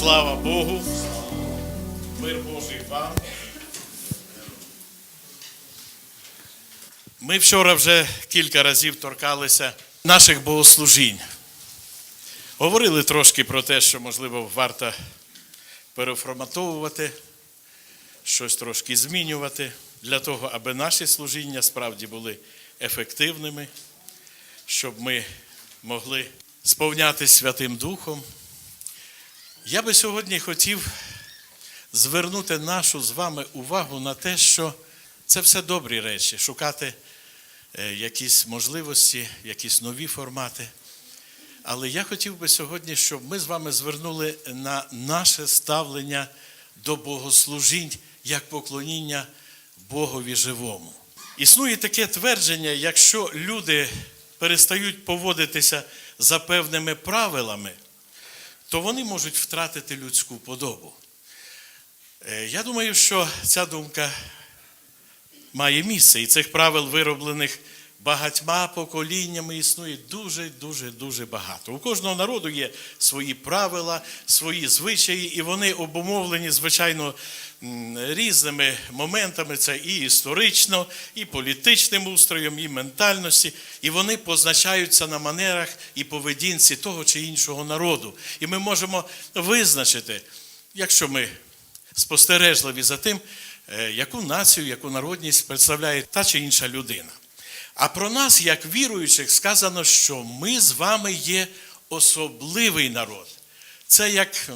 слава Богу. Мир Божий вам. Ми вчора вже кілька разів торкалися наших богослужінь. Говорили трошки про те, що, можливо, варто переформатовувати, щось трошки змінювати для того, аби наші служіння справді були ефективними, щоб ми могли сповнятися Святим Духом. Я би сьогодні хотів звернути нашу з вами увагу на те, що це все добрі речі, шукати е, якісь можливості, якісь нові формати. Але я хотів би сьогодні, щоб ми з вами звернули на наше ставлення до богослужінь як поклоніння Богові живому. Існує таке твердження, якщо люди перестають поводитися за певними правилами, то вони можуть втратити людську подобу. Е, Я думаю, що ця думка має місце, і цих правил, вироблених багатьма поколіннями, існує дуже, дуже, дуже багато. У кожного народу є свої правила, свої звичаї, і вони обумовлені, звичайно, різними моментами. Це і історично, і політичним устроєм, і ментальності, і вони позначаються на манерах і поведінці того чи іншого народу. І ми можемо визначити, якщо ми спостережливі за тим, е, яку націю, яку народність представляє та чи інша людина. А про нас, як віруючих, сказано, що ми з вами є особливий народ. Це як,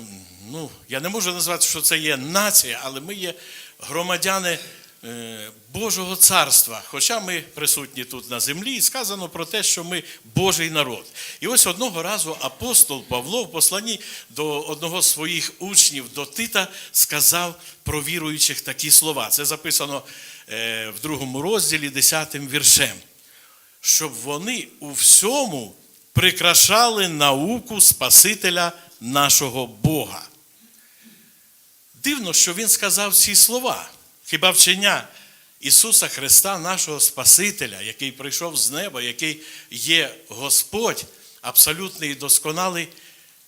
ну, я не можу назвати, що це є нація, але ми є громадяни е, Божого царства. Хоча ми присутні тут на землі, і сказано про те, що ми Божий народ. І ось одного разу апостол Павло в посланні до одного з своїх учнів, до Тита, сказав про віруючих такі слова. Це записано е, в другому розділі, 10 віршем. Щоб вони у всьому прикрашали науку Спасителя нашого Бога. Дивно, що він сказав ці слова. Хіба вчення Ісуса Христа, нашого Спасителя, який прийшов з неба, який є Господь, абсолютний і досконалий,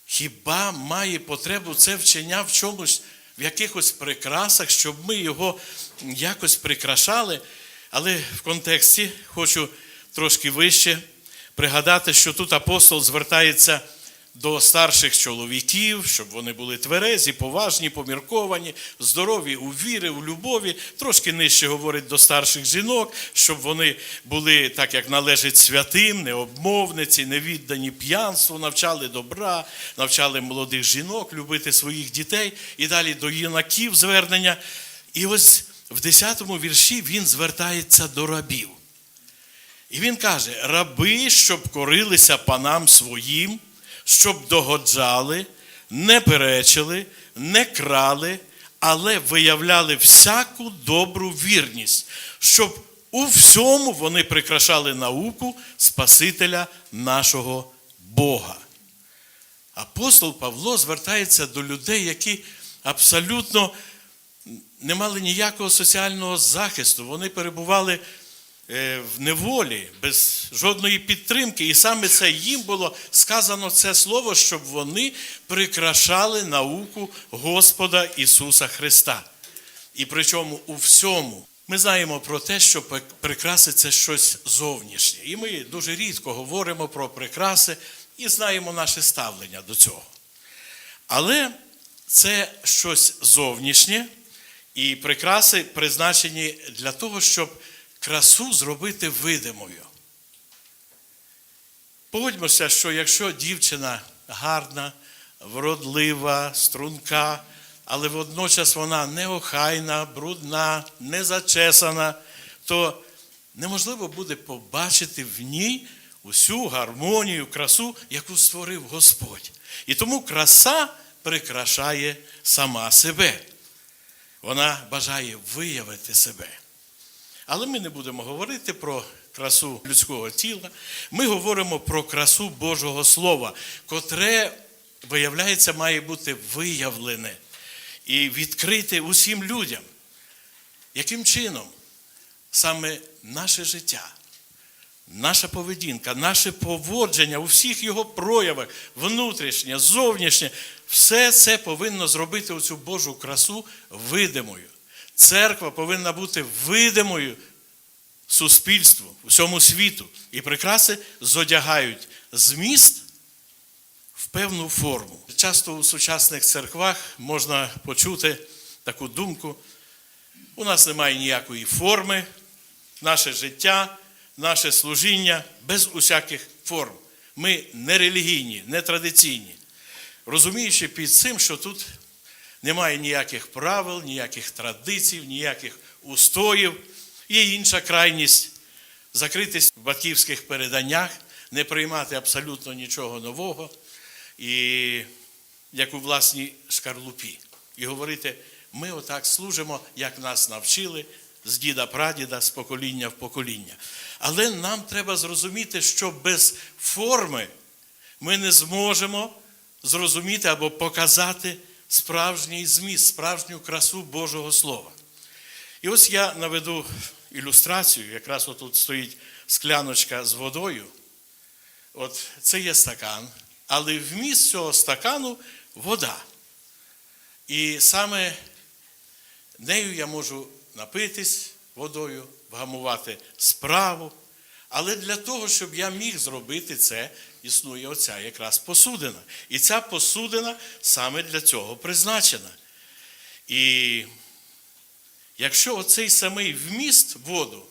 хіба має потребу це вчення в чомусь, в якихось прикрасах, щоб ми його якось прикрашали? Але в контексті хочу трошки вище пригадати, що тут апостол звертається до старших чоловіків, щоб вони були тверезі, поважні, помірковані, здорові у вірі, у любові. Трошки нижче говорить до старших жінок, щоб вони були так, як належить святим, необмовниці, невіддані п'янству, навчали добра, навчали молодих жінок любити своїх дітей і далі до юнаків звернення. І ось в 10-му вірші він звертається до рабів. І він каже: раби, щоб корилися панам своїм, щоб догоджали, не перечили, не крали, але виявляли всяку добру вірність, щоб у всьому вони прикрашали науку Спасителя нашого Бога. Апостол Павло звертається до людей, які абсолютно не мали ніякого соціального захисту. Вони перебували в неволі, без жодної підтримки. І саме це їм було сказано це слово, щоб вони прикрашали науку Господа Ісуса Христа. І причому у всьому. Ми знаємо про те, що прикраси це щось зовнішнє. І ми дуже рідко говоримо про прикраси і знаємо наше ставлення до цього. Але це щось зовнішнє, і прикраси призначені для того, щоб красу зробити видимою. Погодьмося, що якщо дівчина гарна, вродлива, струнка, але водночас вона неохайна, брудна, незачесана, то неможливо буде побачити в ній усю гармонію, красу, яку створив Господь. І тому краса прикрашає сама себе. Вона бажає виявити себе. Але ми не будемо говорити про красу людського тіла. Ми говоримо про красу Божого Слова, котре, виявляється, має бути виявлене і відкрите усім людям. Яким чином? Саме наше життя, наша поведінка, наше поводження у всіх його проявах, внутрішнє, зовнішнє, все це повинно зробити оцю Божу красу видимою. Церква повинна бути видимою суспільству, всьому світу. І прикраси зодягають зміст в певну форму. Часто у сучасних церквах можна почути таку думку: у нас немає ніякої форми, наше життя, наше служіння без усяких форм. Ми не релігійні, не традиційні. Розуміючи під цим, що тут немає ніяких правил, ніяких традицій, ніяких устоїв. Є інша крайність закритись в батьківських переданнях, не приймати абсолютно нічого нового, і як у власній шкарлупі. І говорити, ми отак служимо, як нас навчили з діда прадіда, з покоління в покоління. Але нам треба зрозуміти, що без форми ми не зможемо зрозуміти або показати справжній зміст, справжню красу Божого Слова. І ось я наведу ілюстрацію, якраз отут стоїть скляночка з водою. От це є стакан, але вміст цього стакану вода. І саме нею я можу напитись водою, вгамувати справу. Але для того, щоб я міг зробити це, існує оця якраз посудина. І ця посудина саме для цього призначена. І якщо оцей самий вміст воду,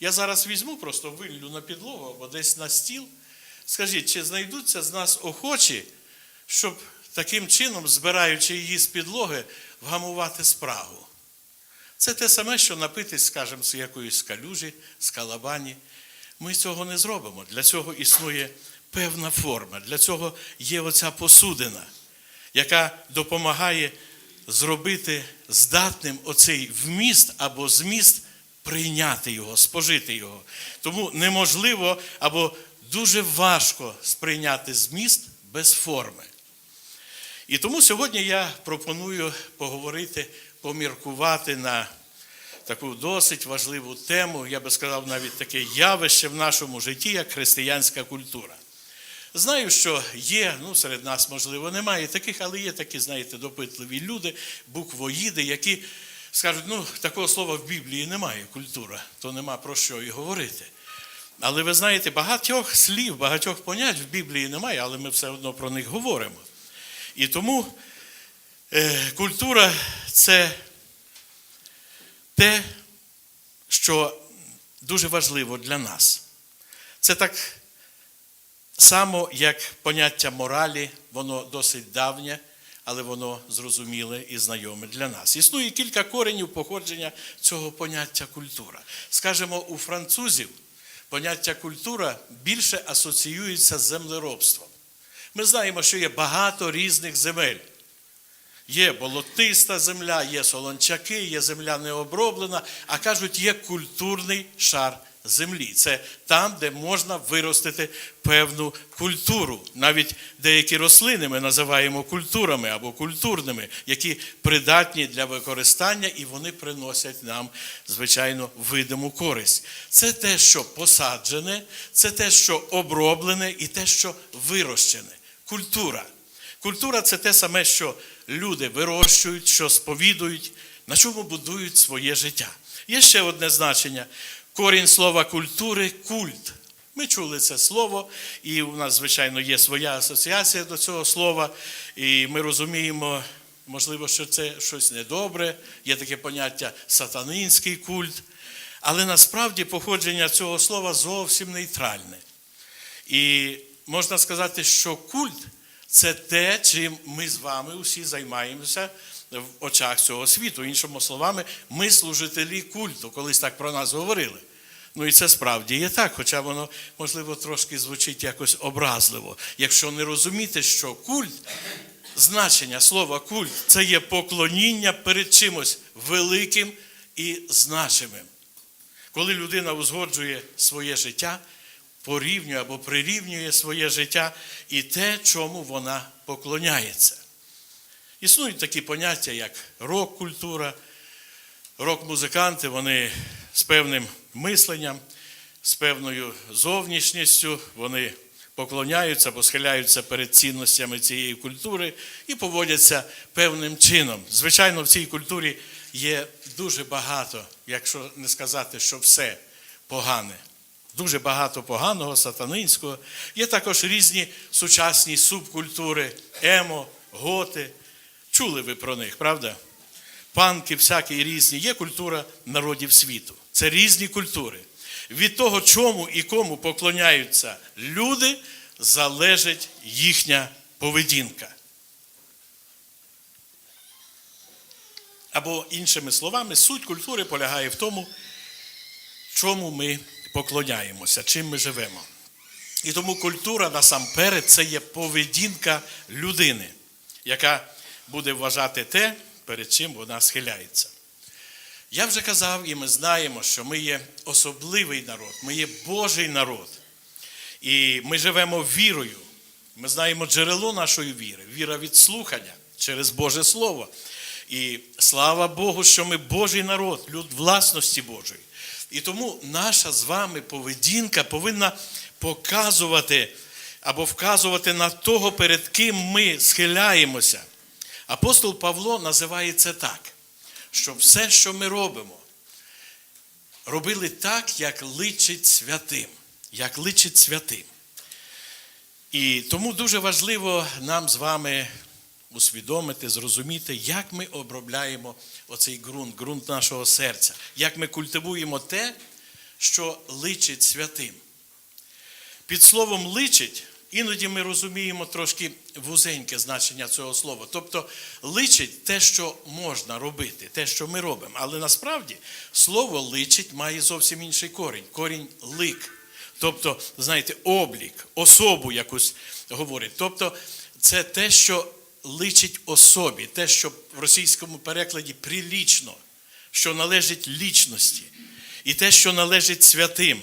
я зараз візьму, просто виллю на підлогу або десь на стіл, скажіть, чи знайдуться з нас охочі, щоб таким чином, збираючи її з підлоги, вгамувати спрагу? Це те саме, що напитись, скажімо, з якоїсь калюжі, з калабані. Ми цього не зробимо. Для цього існує певна форма. Для цього є оця посудина, яка допомагає зробити здатним оцей вміст або зміст прийняти його, спожити його. Тому неможливо або дуже важко сприйняти зміст без форми. І тому сьогодні я пропоную поговорити, поміркувати на таку досить важливу тему, я би сказав, навіть таке явище в нашому житті, як християнська культура. Знаю, що є, ну серед нас, можливо, немає таких, але є такі, знаєте, допитливі люди, буквоїди, які скажуть, ну, такого слова в Біблії немає, культура, то нема про що і говорити. Але ви знаєте, багатьох слів, багатьох понять в Біблії немає, але ми все одно про них говоримо. І тому е, культура це те, що дуже важливо для нас. Це так само, як поняття моралі, воно досить давнє, але воно зрозуміле і знайоме для нас. Існує кілька коренів походження цього поняття культура. Скажемо, у французів поняття культура більше асоціюється з землеробством. Ми знаємо, що є багато різних земель. Є болотиста земля, є солончаки, є земля необроблена, а кажуть, є культурний шар землі. Це там, де можна виростити певну культуру. Навіть деякі рослини ми називаємо культурами або культурними, які придатні для використання, і вони приносять нам, звичайно, видиму користь. Це те, що посаджене, це те, що оброблене, і те, що вирощене. Культура. Культура це те саме, що люди вирощують, що сповідують, на чому будують своє життя. Є ще одне значення. Корінь слова культури культ. Ми чули це слово, і у нас, звичайно, є своя асоціація до цього слова, і ми розуміємо, можливо, що це щось недобре, є таке поняття сатанинський культ. Але насправді походження цього слова зовсім нейтральне. І можна сказати, що культ це те, чим ми з вами усі займаємося в очах цього світу. Іншими словами, ми служителі культу, колись так про нас говорили. Ну і це справді є так, хоча воно, можливо, трошки звучить якось образливо. Якщо не розуміти, що культ, значення слова культ це є поклоніння перед чимось великим і значимим. Коли людина узгоджує своє життя, порівнює або прирівнює своє життя і те, чому вона поклоняється. Існують такі поняття, як рок-культура, рок-музиканти, вони з певним мисленням, з певною зовнішністю, вони поклоняються або схиляються перед цінностями цієї культури і поводяться певним чином. Звичайно, в цій культурі є дуже багато, якщо не сказати, що все погане. Дуже багато поганого, сатанинського. Є також різні сучасні субкультури, емо, готи. Чули ви про них, правда? Панки всякі різні. Є культура народів світу. Це різні культури. Від того, чому і кому поклоняються люди, залежить їхня поведінка. Або, іншими словами, суть культури полягає в тому, чому ми поклоняємося, чим ми живемо. І тому культура насамперед це є поведінка людини, яка буде вважати те, перед чим вона схиляється. Я вже казав, і ми знаємо, що ми є особливий народ, ми є Божий народ. І ми живемо вірою. Ми знаємо джерело нашої віри, віра від слухання через Боже Слово. І слава Богу, що ми Божий народ, люд власності Божої. І тому наша з вами поведінка повинна показувати або вказувати на того, перед ким ми схиляємося. Апостол Павло називає це так, що все, що ми робимо, робили так, як личить святим. Як личить святим. І тому дуже важливо нам з вами усвідомити, зрозуміти, як ми обробляємо оцей ґрунт, ґрунт нашого серця, як ми культивуємо те, що личить святим. Під словом личить, іноді ми розуміємо трошки вузеньке значення цього слова. Тобто личить те, що можна робити, те, що ми робимо. Але насправді слово личить має зовсім інший корінь корінь лик. Тобто, знаєте, облік, особу якусь говорить. Тобто, це те, що личить особі, те, що в російському перекладі прилічно, що належить лічності, і те, що належить святим.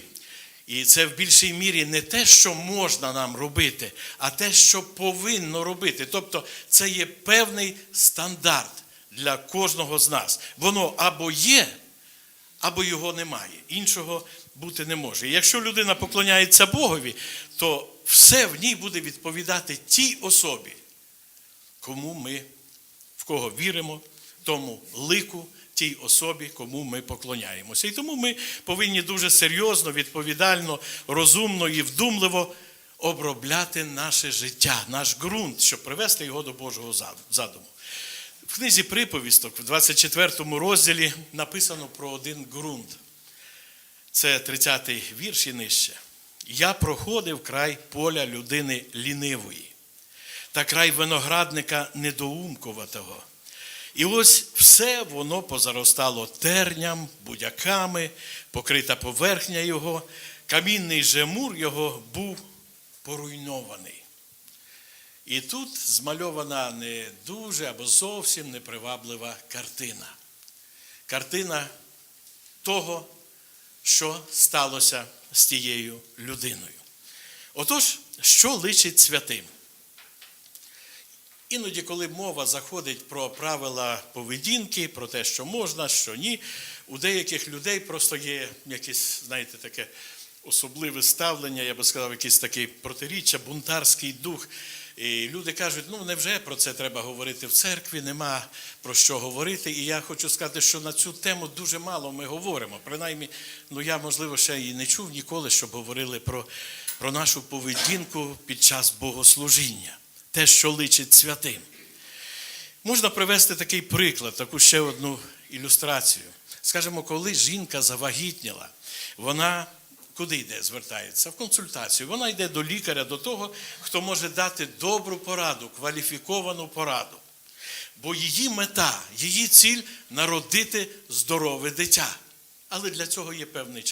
І це в більшій мірі не те, що можна нам робити, а те, що повинно робити. Тобто, це є певний стандарт для кожного з нас. Воно або є, або його немає. Іншого бути не може. І якщо людина поклоняється Богові, то все в ній буде відповідати тій особі, кому ми в кого віримо, тому лику, тій особі, кому ми поклоняємося. І тому ми повинні дуже серйозно, відповідально, розумно і вдумливо обробляти наше життя, наш ґрунт, щоб привести його до Божого задуму. В книзі приповісток, в 24 розділі, написано про один ґрунт. Це 30-й вірш і нижче. Я проходив край поля людини лінивої та край виноградника недоумковатого. І ось все воно позаростало терням, будяками, покрита поверхня його, камінний же мур його був поруйнований. І тут змальована не дуже або зовсім неприваблива картина. Картина того, що сталося з тією людиною. Отож, що личить святим? Іноді, коли мова заходить про правила поведінки, про те, що можна, що ні, у деяких людей просто є якесь, знаєте, таке особливе ставлення, я би сказав, якийсь такий протиріччя, бунтарський дух. І люди кажуть, ну невже про це треба говорити в церкві, нема про що говорити. І я хочу сказати, що на цю тему дуже мало ми говоримо. Принаймні, ну я, можливо, ще і не чув ніколи, щоб говорили про, про нашу поведінку під час богослужіння, те, що личить святим. Можна привести такий приклад, таку ще одну ілюстрацію. Скажімо, коли жінка завагітніла, вона куди йде, звертається? В консультацію. Вона йде до лікаря, до того, хто може дати добру пораду, кваліфіковану пораду. Бо її мета, її ціль народити здорове дитя. Але для цього є певний час.